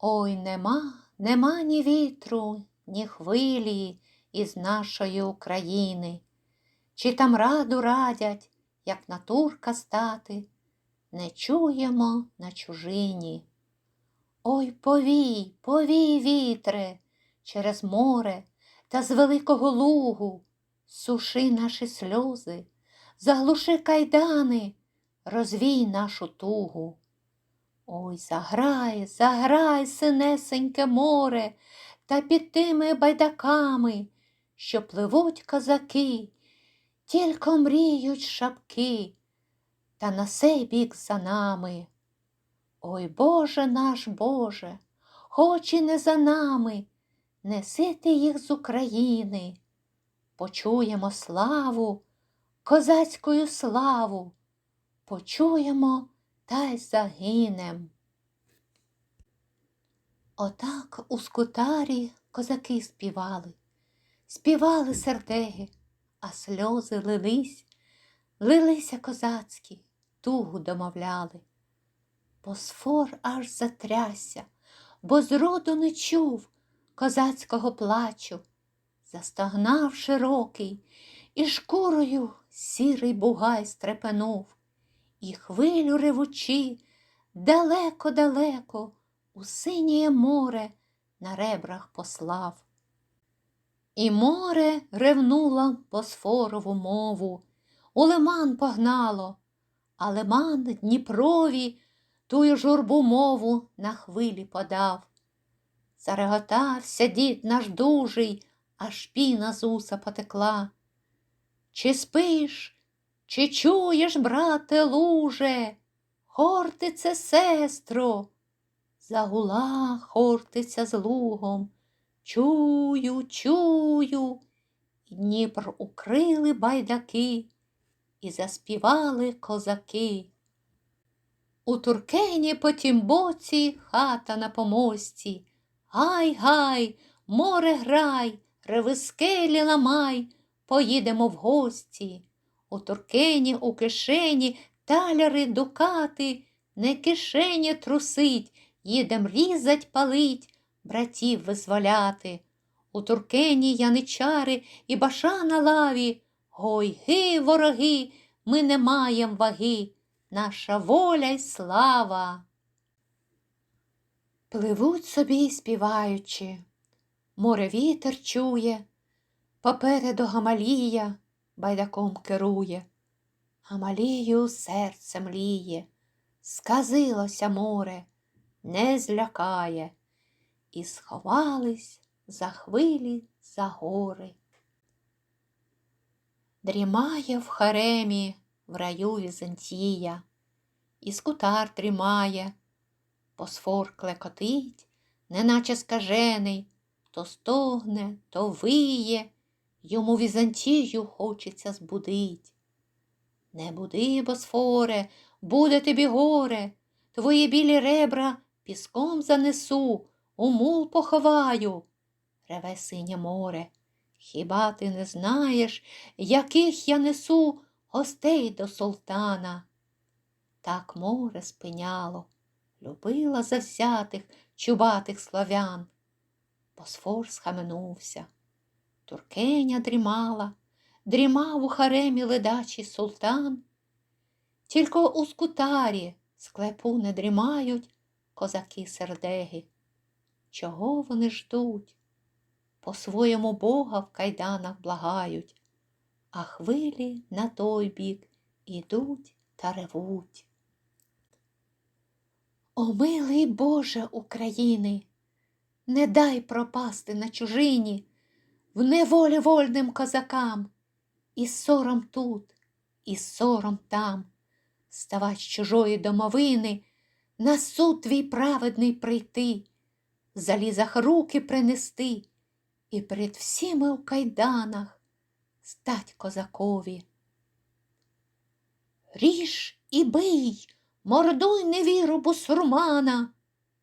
Ой нема, нема ні вітру, ні хвилі із нашої України. Чи там раду радять, як на турка стати, не чуємо на чужині. Ой повій, повій, вітре, через море та з великого лугу, суши наші сльози, заглуши кайдани, розвій нашу тугу. Ой, заграй, заграй, синесеньке море, та під тими байдаками, що пливуть козаки, тільки мріють шапки, та на сей бік за нами. Ой, Боже наш Боже, хоч і не за нами, неси ти їх з України, почуємо славу, козацькою славу, почуємо та й загинем. Отак у скутарі козаки співали, співали сердеги, а сльози лились, лилися козацькі, тугу домовляли. Босфор аж затрясся, бо зроду не чув козацького плачу, застогнав широкий, і шкурою сірий бугай стрепенув, і хвилю ревучи далеко-далеко у синє море на ребрах послав. І море ревнуло Босфорову мову, у лиман погнало, а лиман Дніпрові тую журбу мову на хвилі подав. Зареготався дід наш дужий, аж піна з уса потекла. Чи спиш, чи чуєш, брате, луже, Хортице, сестро, загула хортиця з лугом. Чую, чую, Дніпр укрили байдаки, і заспівали козаки. У Туркені по тім боці хата на помості. Гай, гай, море грай, реви скелі ламай, поїдемо в гості. У Туркені у кишені таляри дукати, не кишені трусить, їдем різать, палить, братів визволяти. У Туркені яничари і баша на лаві. Гой ги, вороги, ми не маєм ваги, наша воля й слава. Пливуть собі співаючи, море вітер чує, попереду Гамалія байдаком керує. Гамалію серце мліє, сказилося море, не злякає, і сховались за хвилі за гори. Дрімає в харемі в раю Візантія, і скутар дрімає, Босфор клекотить, неначе скажений, то стогне, то виє, йому Візантію хочеться збудить. Не буди, Босфоре, буде тобі горе, твої білі ребра піском занесу, у мул поховаю, реве синє море. Хіба ти не знаєш, яких я несу гостей до султана? Так море спиняло, любила завзятих, чубатих славян. Босфор схаменувся, туркеня дрімала, дрімав у харемі ледачий султан. Тільки у скутарі склепу не дрімають козаки сердеги. Чого вони ждуть? По своєму Бога в кайданах благають, а хвилі на той бік ідуть та ревуть. О, милий Боже України, не дай пропасти на чужині, в неволі вольним козакам, і сором тут, і сором там, ставать з чужої домовини, на суд твій праведний прийти, залізах руки принести і перед всіми у кайданах стать козакові. Ріж і бий, мордуй невіру бусурмана,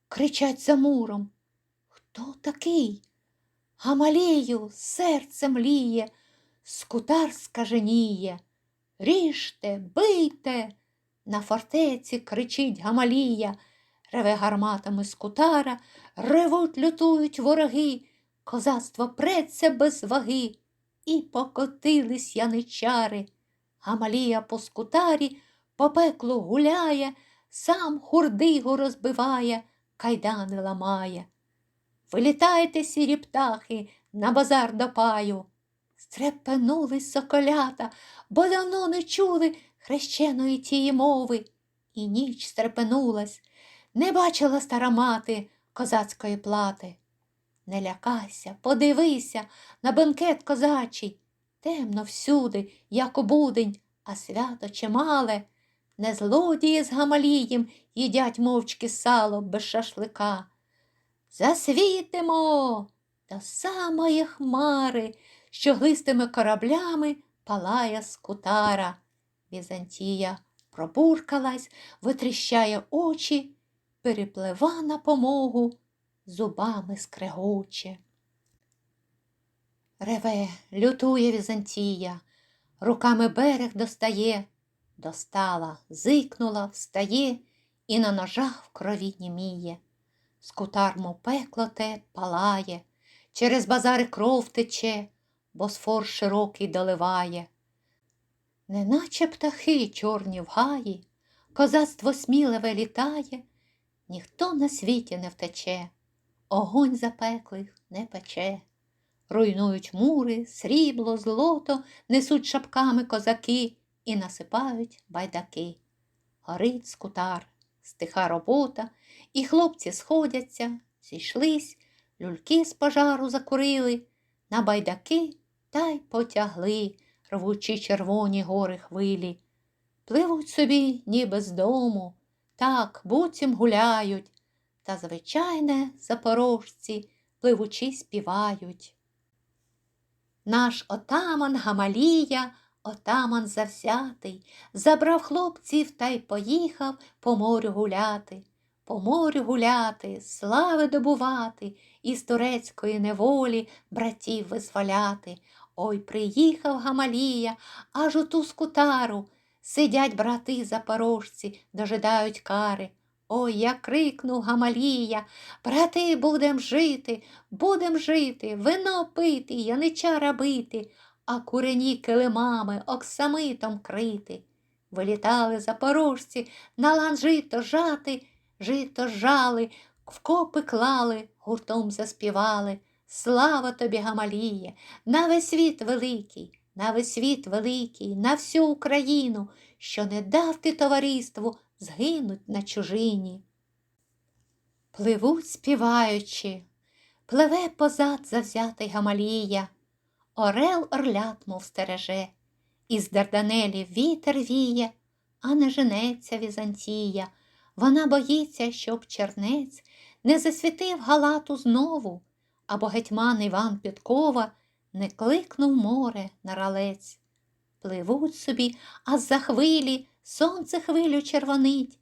кричать за муром. Хто такий? Гамалію серце мліє, скутар скаженіє. Ріжте, бийте, на фортеці кричить Гамалія, реве гарматами скутара, ревуть, лютують вороги, козацтво преться без ваги, і покотились яничари. Гамалія по скутарі по пеклу гуляє, сам хурдигу розбиває, кайдани ламає. Вилітайте, сірі птахи, на базар до паю. Стрепенулись соколята, бо давно не чули хрещеної тієї мови. І ніч стрепенулась, не бачила стара мати козацької плати. Не лякайся, подивися на бенкет козачий. Темно всюди, як у будень, а свято чимале. Не злодії з гамалієм їдять мовчки сало без шашлика. Засвітимо до самої хмари, що глистими кораблями палає скутара. Візантія пробуркалась, витріщає очі, переплива на помогу, зубами скрегоче. Реве, лютує Візантія, руками берег достає, достала, зикнула, встає і на ножах в крові німіє. Скутар, мов пекло те, палає, через базари кров тече, босфор широкий доливає. Неначе птахи чорні в гаї, козацтво сміливе літає, ніхто на світі не втече, огонь запеклих не пече. Руйнують мури, срібло, злото, несуть шапками козаки і насипають байдаки. Горить скутар, стиха робота, і хлопці сходяться, зійшлись, люльки з пожару закурили, на байдаки та й потягли, рвучі червоні гори хвилі. Пливуть собі, ніби з дому, так буцім гуляють, та, звичайне, запорожці, пливучи, співають. Наш отаман Гамалія, отаман завзятий, забрав хлопців та й поїхав по морю гуляти, по морю гуляти, слави добувати, із турецької неволі братів визволяти. Ой, приїхав Гамалія, аж у ту скутару. Сидять брати запорожці, дожидають кари. Ой, я крикнув Гамалія, брати, будем жити, будем жити, вино пити, яничара бити, а курені килимами оксамитом крити. Вилітали запорожці, на лан жито жати, жито жали, вкопи клали, гуртом заспівали. Слава тобі, Гамаліє, на весь світ великий, на весь світ великий, на всю Україну, що не дав ти товариству згинуть на чужині. Пливуть, співаючи, пливе позад завзятий Гамалія, Орел орлят, мов стереже, із Дарданелі вітер віє, а не женеться Візантія. Вона боїться, щоб чернець не засвітив галату знову, або гетьман Іван Підкова не кликнув море на ралець. Пливуть собі, а з-за хвилі сонце хвилю червонить,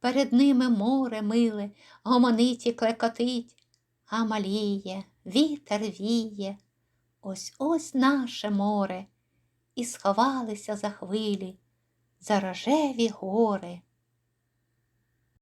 перед ними море миле, гомонить і клекотить, Гамаліє, вітер віє, ось ось наше море, і сховалися за хвилі, за рожеві гори.